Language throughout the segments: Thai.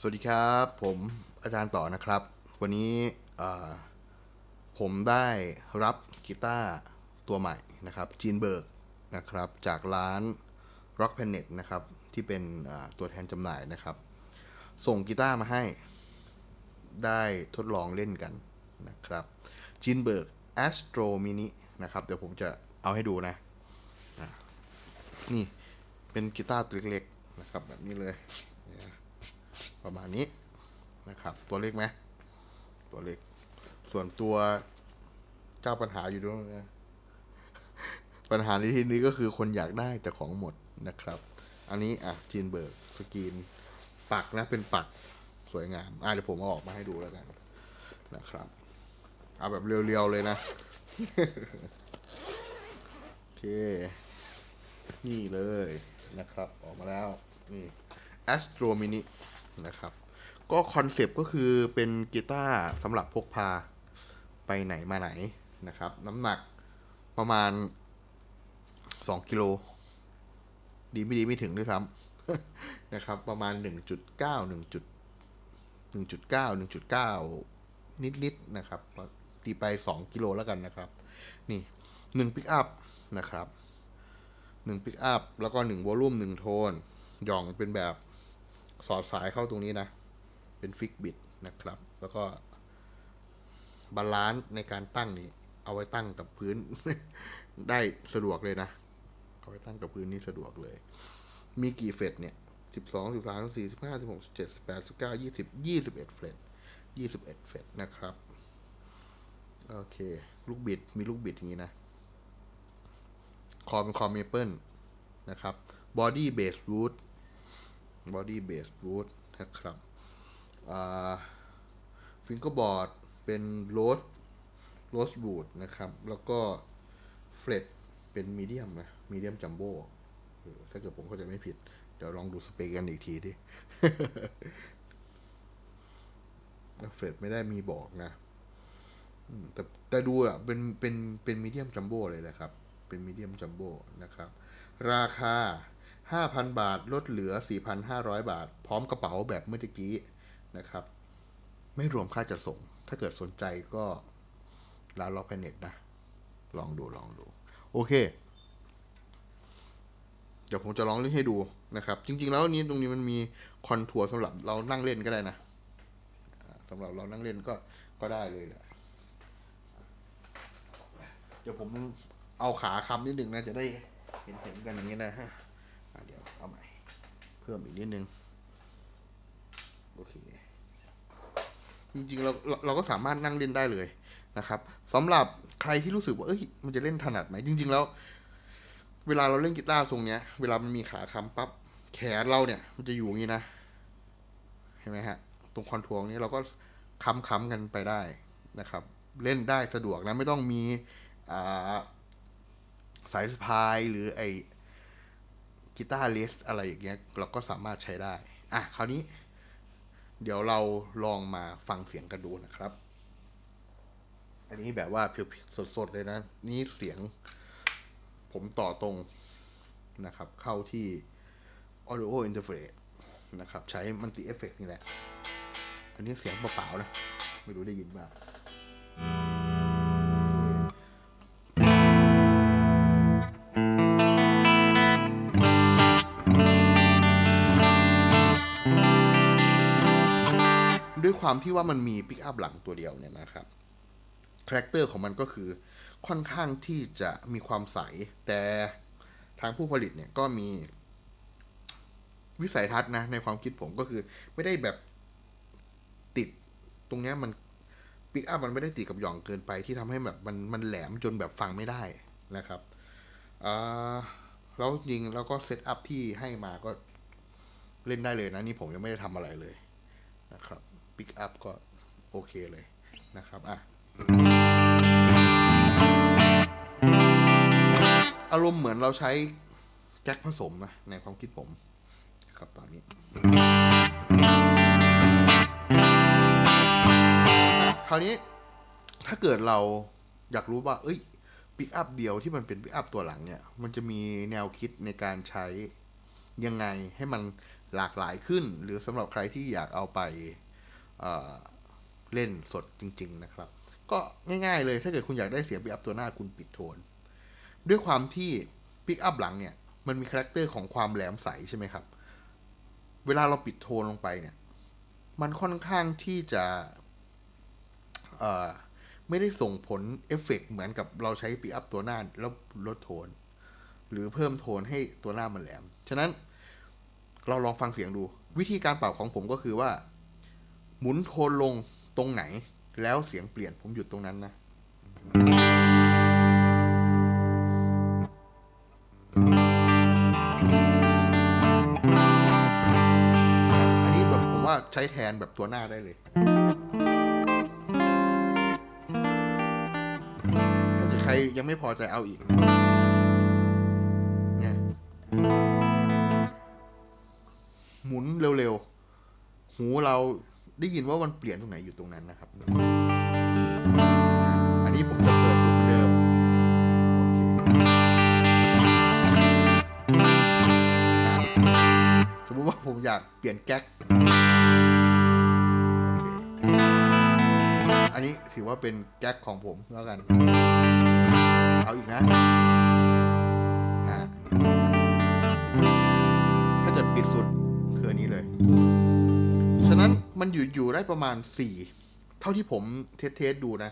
สวัสดีครับ ผมอาจารย์ต่อนะครับ วันนี้ผมได้รับกีตาร์ตัวใหม่นะครับจีนเบิร์กนะครับจากร้าน Rock Planet นะครับที่เป็นตัวแทนจำหน่ายนะครับ ส่งกีตาร์มาให้ได้ทดลองเล่นกันนะครับจีนเบิร์ก Astro Mini นะครับเดี๋ยวผมจะเอาให้ดูนะอะนี่เป็นกีตาร์ตัวเล็กๆนะครับแบบนี้เลย ประมาณนี้นะครับ ตัวเล็กไหมตัวเล็ก ส่วนตัวเจ้าปัญหาอยู่ด้วยนะปัญหาในที่นี้ก็คือคนอยากได้แต่ของหมดนะครับ อันนี้อะจีนเบิร์กสกรีนปักนะเป็นปักสวยงามอะเดี๋ยวผมเอาออกมาให้ดูแล้วกันนะครับ เอาแบบเรียวๆเลยนะ โอเค นี่เลยนะครับ ออกมาแล้ว นี่ Astro Mini นะครับ ก็คอนเซปต์ก็คือเป็นกีตาร์สำหรับพกพาไปไหนมาไหนนะครับ น้ำหนักประมาณ 2 กิโล ดีไม่ดีไม่ถึงด้วยซ้ำนะครับ ประมาณ 1.9 1จุด1.9 1.9 นิดๆนะครับตีไป 2 กิโลแล้วกันนะครับ นี่1ปิกอัพนะครับหนึ่งปิกอัพแล้วก็หนึ่งวอลลุ่มหนึ่งโทนหย่องเป็นแบบ สอดสายเข้าตรงนี้นะ เป็นฟิกบิดนะครับ แล้วก็บาลานซ์ในการตั้งนี่เอาไว้ตั้งกับพื้น ได้สะดวกเลยนะ เอาไว้ตั้งกับพื้นนี่สะดวกเลย มีกี่เฟสเนี่ยสิบสองสิบสามสิบสี่สิบห้าสิบหกสิบเจ็ดสิบแปดสิบเก้ายี่สิบยี่สิบเอ็ดเฟสยี่สิบเอ็ดเฟสนะครับ โอเค ลูกบิดมีลูกบิดอย่างนี้นะ คอเป็นคอเมเปิลนะครับบอดี้เบสรูท บอดี้เบสรูทนะครับฟิงเกอร์บอร์ดเป็นโรสโรสบูดนะครับ แล้วก็เฟลตเป็นมีเดียมนะมีเดียมจัมโบ้ถ้าเกิดผมเข้าใจไม่ผิด เดี๋ยวลองดูสเปคกันอีกทีดิเฟลตไม่ได้มีบอกนะแต่แต่ดูอะเป็นเป็นเป็นมีเดียมจัมโบ้เลยนะครับ เป็นมีเดียมจัมโบ้นะครับ ราคา 5,000 บาทลดเหลือ 4,500 บาท พร้อมกระเป๋าแบบเมื่อกี้นะครับ ไม่รวมค่าจัดส่ง ถ้าเกิดสนใจก็ร้านล็อกแพเน็ตนะ ลองดูลองดู โอเค เดี๋ยวผมจะลองเล่นให้ดูนะครับ จริง ๆ แล้วนี้ตรงนี้มันมีคอนทัวร์สำหรับเรานั่งเล่นก็ได้นะสำหรับเรานั่งเล่นก็ก็ได้เลยแหละเดี๋ยวผมเอาขาคำนิดนึงนะจะได้เห็นเห็นกันอย่างนี้นะฮะเดี๋ยวเอาใหม่ เพิ่มอีกนิดนึง โอเค จริงๆเราเราก็สามารถนั่งเล่นได้เลยนะครับสำหรับใครที่รู้สึกว่าเอ้ยมันจะเล่นถนัดไหมจริง ๆ แล้ว เวลาเราเล่นกีตาร์ทรงเนี้ย เวลามันมีขาค้ำปั๊บแขนเราเนี่ย มันจะอยู่อย่างนี้นะเห็นไหมฮะ ตรงคอนทัวร์นี้เราก็ค้ำค้ำๆกันไปได้นะครับ เล่นได้สะดวกนะไม่ต้องมีาสายสะพายหรือไอ กีตาร์เลสอะไรอย่างเงี้ยเราก็สามารถใช้ได้ อะคราวนี้ เดี๋ยวเราลองมาฟังเสียงกันดูนะครับ อันนี้แบบว่าเพียวๆสดๆเลยนะ นี่เสียงผมต่อตรงนะครับ เข้าที่ audio interface นะครับ ใช้มันติเอฟเฟกนี่แหละ อันนี้เสียงเปล่าๆนะ ไม่รู้ได้ยินบ้าง ความที่ว่ามันมีปิกอัพหลังตัวเดียวเนี่ยนะครับคาแรคเตอร์ของมันก็คือค่อนข้างที่จะมีความใส แต่ทางผู้ผลิตเนี่ยก็มีวิสัยทัศน์นะในความคิดผมก็คือไม่ได้แบบติดตรงเนี้ยมันปิกอัพมันไม่ได้ติดกับหย่องเกินไปที่ทำให้แบบมันมันแหลมจนแบบฟังไม่ได้นะครับอ่าแล้วจริงแล้วก็เซตอัพที่ให้มาก็เล่นได้เลยนะ นี่ผมยังไม่ได้ทำอะไรเลยนะครับ ปิกอัพก็โอเคเลยนะครับอะอารมณ์เหมือนเราใช้แจ็คผสมนะในความคิดผมครับตอนนี้ คราวนี้ถ้าเกิดเราอยากรู้ว่า เอ้ยปิกอัพเดียวที่มันเป็นปิกอัพตัวหลังเนี่ย มันจะมีแนวคิดในการใช้ยังไงให้มันหลากหลายขึ้น หรือสำหรับใครที่อยากเอาไป เเล่นสดจริง ๆ นะครับ ก็ง่ายๆเลยถ้าเกิดคุณอยากได้เสียงปิกอัพตัวหน้าคุณปิดโทน ด้วยความที่ปิกอัพหลังเนี่ย มันมีคาแรคเตอร์ของความแหลมใสใช่ไหมครับ เวลาเราปิดโทนลงไปเนี่ย มันค่อนข้างที่จะไม่ได้ส่งผลเอฟเฟกต์เหมือนกับเราใช้ปิกอัพตัวหน้าแล้วลดโทน หรือเพิ่มโทนให้ตัวหน้ามันแหลม ฉะนั้นเราลองฟังเสียงดู วิธีการเปรับของผมก็คือว่า หมุนโทนลงตรงไหน แล้วเสียงเปลี่ยนผมหยุดตรงนั้นนะ อันนี้แบบผมว่าใช้แทนแบบตัวหน้าได้เลยถ้าเกิดใครยังไม่พอใจเอาอีกเนี่ยหมุนเร็วๆ หูเรา ได้ยินว่ามันเปลี่ยนตรงไหนอยู่ตรงนั้นนะครับ อันนี้ผมจะเปิดสุดเดิมโอเคสมมติว่าผมอยากเปลี่ยนแก๊กอันนี้ถือว่าเป็นแก๊กของผมแล้วกัน เอาอีกนะถ้าเกิดปิดสุดคืออันนี้เลย มันอยู่อยู่ได้ประมาณสี่เท่าที่ผมเทสเทสดูนะ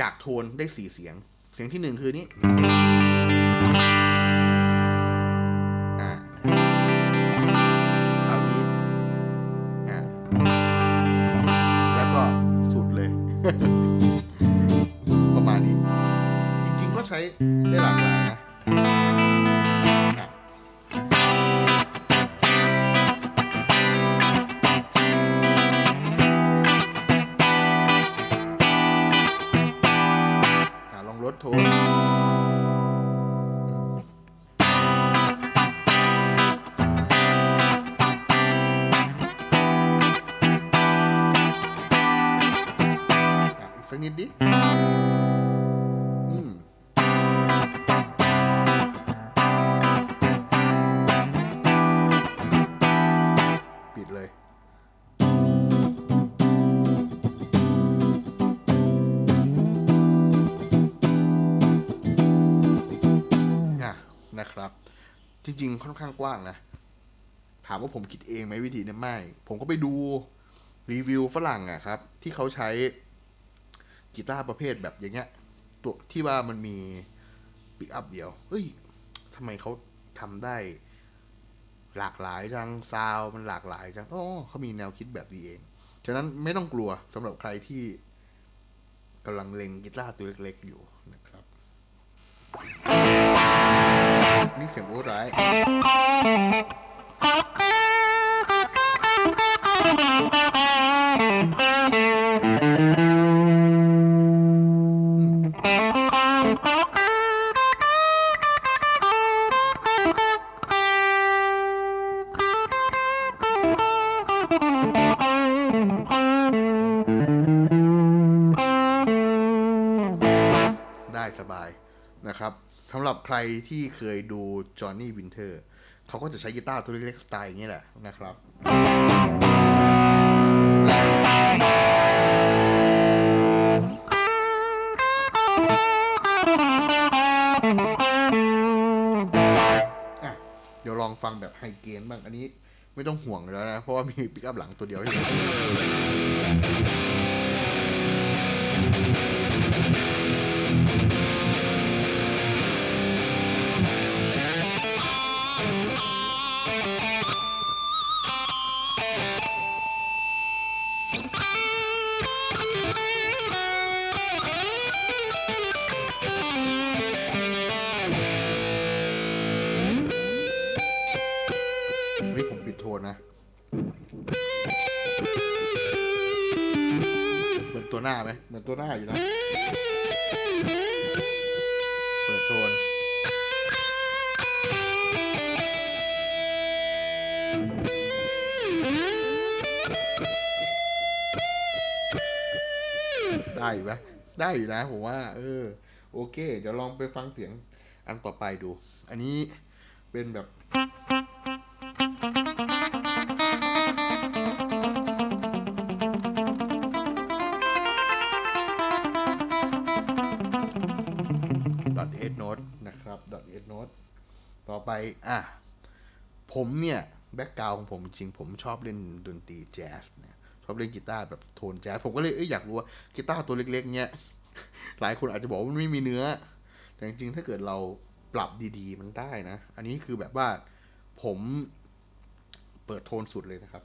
จากโทนได้สี่เสียง เสียงที่หนึ่งคือนี้ นะครับ จริงๆ ค่อนข้างกว้างนะ ถามว่าผมคิดเองไหมวิธีนี่ยไม่ ผมก็ไปดูรีวิวฝรั่งอะครับ ที่เขาใช้กีตาร์ประเภทแบบอย่างเงี้ย ตัวที่ว่ามันมีปิกอัพเดียว เฮ้ยทำไมเขาทำได้หลากหลายจังซาวมันหลากหลายจังอ๋อเขามีแนวคิดแบบนี้เอง ฉะนั้นไม่ต้องกลัวสำหรับใครที่กำลังเล็งกีตาร์ตัวเล็กๆอยู่นะครับ นี่เสียงโอ้ร้ายได้ ที่เคยดูจอห์นนี่วินเทอร์เขาก็จะใช้กีตาร์ตัวเล็กๆสไตล์อย่างนี้แหละนะครับเดี๋ยวลองฟังแบบไฮเกนบ้าง อันนี้ไม่ต้องห่วงแล้วนะ เพราะว่ามีปิกอัพหลังตัวเดียวให้ดู ตัวหน้าไหมเหมือนตัวหน้าอยู่นะ เปิดโทน ได้อยู่ไหมได้อยู่นะผมว่า เออ โอเค เดี๋ยวลองไปฟังเสียงอันต่อไปดู อันนี้เป็นแบบ e n o t e ต่อไป อะ ผมเนี่ย แบ็กกราวของผมจริง ผมชอบเล่นดนตรีแจ๊สเนี่ยชอบเล่นกีตาร์แบบโทนแจ๊สผมก็เลยเอ้ยอยากรู้ว่ากีตาร์ตัวเล็กๆ เนี่ย หลายคนอาจจะบอกว่ามันไม่มีเนื้อ แต่จริงๆ ถ้าเกิดเราปรับดีๆ มันได้นะ อันนี้คือแบบว่าผมเปิดโทนสุดเลยนะครับ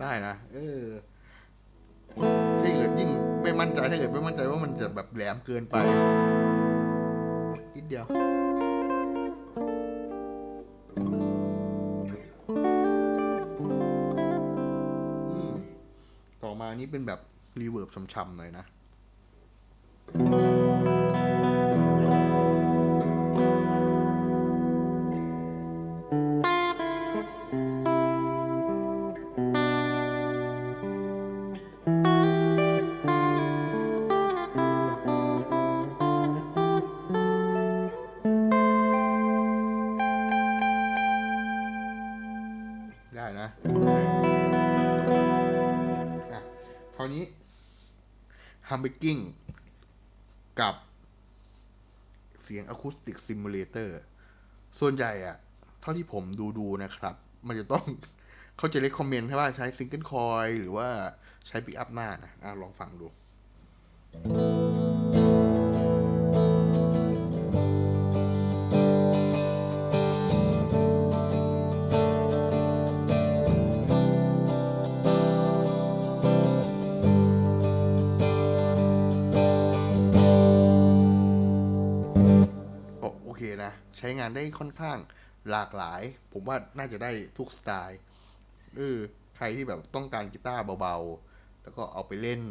ได้นะเออถ้าเกิดยิ่งไม่มั่นใจถ้าเกิดไม่มั่นใจว่ามันจะแบบแหลมเกินไปนิดเดียวต่อมานี้เป็นแบบรีเวิร์บช่ำๆหน่อยนะ คราวนี้ฮัมเบกกิ้งกับเสียงอะคูสติกซิมูเลเตอร์ส่วนใหญ่อะเท่าที่ผมดูดูนะครับ มันจะต้องเขาจะเล็กคอมเมนต์ให้ว่าใช้ซิงเกิลคอยหรือว่าใช้ปิกอัพหน้านะอะลองฟังดูก็ ใช้งานได้ค่อนข้างหลากหลาย ผมว่าน่าจะได้ทุกสไตล์เออใครที่แบบต้องการกีตาร์เบาๆ แล้วก็เอาไปเล่น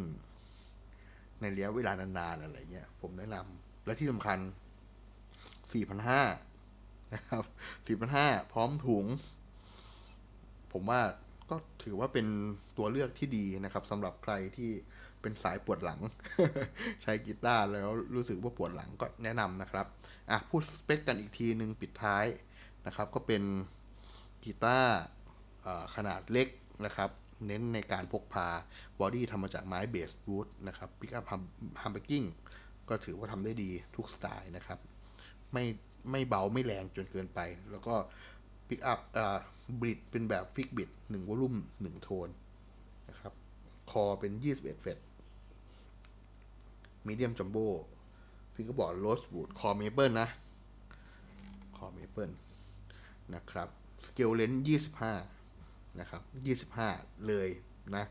ในระยะเวลานานๆอะไรเงี้ย ผมแนะนำและที่สำคัญ 4,500นะครับ4,500 พร้อมถุง ผมว่าก็ถือว่าเป็นตัวเลือกที่ดีนะครับสำหรับใครที่ เป็นสายปวดหลัง ใช้กีตาร์แล้วรู้สึกว่าปวดหลังก็แนะนำนะครับอะพูดสเปคกันอีกทีหนึ่งปิดท้ายนะครับ ก็เป็นกีตาร์ขนาดเล็กนะครับ เน้นในการพกพาบอดี้ทำมาจากไม้เบสวูดนะครับปิกอัพฮัมเบกิ้งก็ถือว่าทำได้ดีทุกสไตล์นะครับ ไม่ไม่เบาไม่แรงจนเกินไป แล้วก็ปิกอัพอ่อบริดเป็นแบบฟิกบิดหนึ่งวอลุ่มหนึ่งโทนนะครับ คอเป็น 21เฟต มีเดียมจัมโบ้พี่ก็บอกโรสบูดคอเมเปิลนะ คอเมเปิลนะครับ สเกลเลนส์25นะครับ25เลยนะ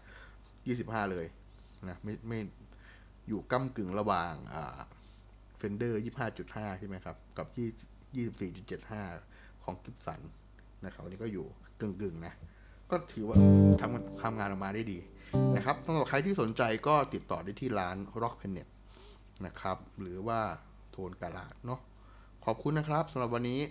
25เลยนะไม่ไม่อยู่ก้ากึ่งระหว่างอ่าเฟนเดอร์25.5ใช่ไหมครับ กับ20 24.75ของกิฟสันนะครับอันนี้ก็อยู่กึ่งๆนะ ก็ถือว่าทำทำงานออกมาได้ดีนะครับสำหรับใครที่สนใจก็ติดต่อได้ที่ร้าน Rock p e n n e t นะครับ หรือว่าโทนกาลาดเนาะขอบคุณนะครับสำหรับวันนี้